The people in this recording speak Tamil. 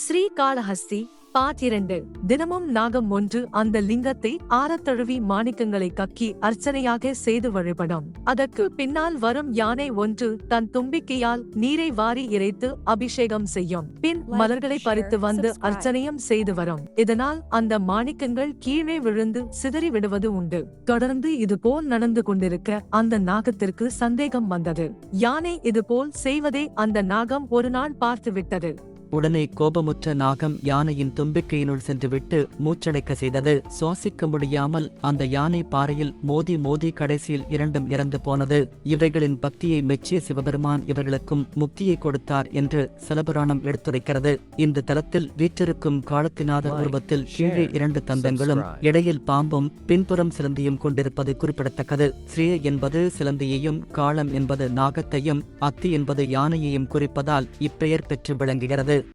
ஸ்ரீகாளஹஸ்தி பாத்திரண்டு தினமும் நாகம் ஒன்று அந்த லிங்கத்தை ஆரத்தழுவி மாணிக்கங்களை கக்கி அர்ச்சனையாக செய்து வழிபடும். அதற்கு பின்னால் வரும் யானை ஒன்று தன் தும்பிக்கையால் நீரை வாரி இறைத்து அபிஷேகம் செய்யும். பின் மலர்களை பறித்து வந்து அர்ச்சனையும் செய்து வரும். இதனால் அந்த மாணிக்கங்கள் கீழே விழுந்து சிதறி விடுவது உண்டு. தொடர்ந்து இதுபோல் நடந்து கொண்டிருக்க அந்த நாகத்திற்கு சந்தேகம் வந்தது. யானை இதுபோல் செய்வதை அந்த நாகம் ஒரு நாள் பார்த்து விட்டது உடனே கோபமுற்ற நாகம் யானையின் தும்பிக்கையினுள் சென்றுவிட்டு மூச்சடைக்க செய்தது. சுவாசிக்க முடியாமல் அந்த யானை பாறையில் மோதி மோதி கடைசியில் இரண்டும் இறந்து போனது. இவைகளின் பக்தியை மெச்சிய சிவபெருமான் இவர்களுக்கும் முக்தியை கொடுத்தார் என்று சிலபுராணம் எடுத்துரைக்கிறது. இந்த தலத்தில் வீற்றிருக்கும் காலத்தினாத உருவத்தில் கீழே இரண்டு தந்தங்களும் இடையில் பாம்பும் பின்புறம் சிலந்தியும் கொண்டிருப்பது குறிப்பிடத்தக்கது. ஸ்ரீ என்பது சிலந்தியையும் காளம் என்பது நாகத்தையும் அத்தி என்பது யானையையும் குறிப்பதால் இப்பெயர் பெற்று விளங்குகிறது.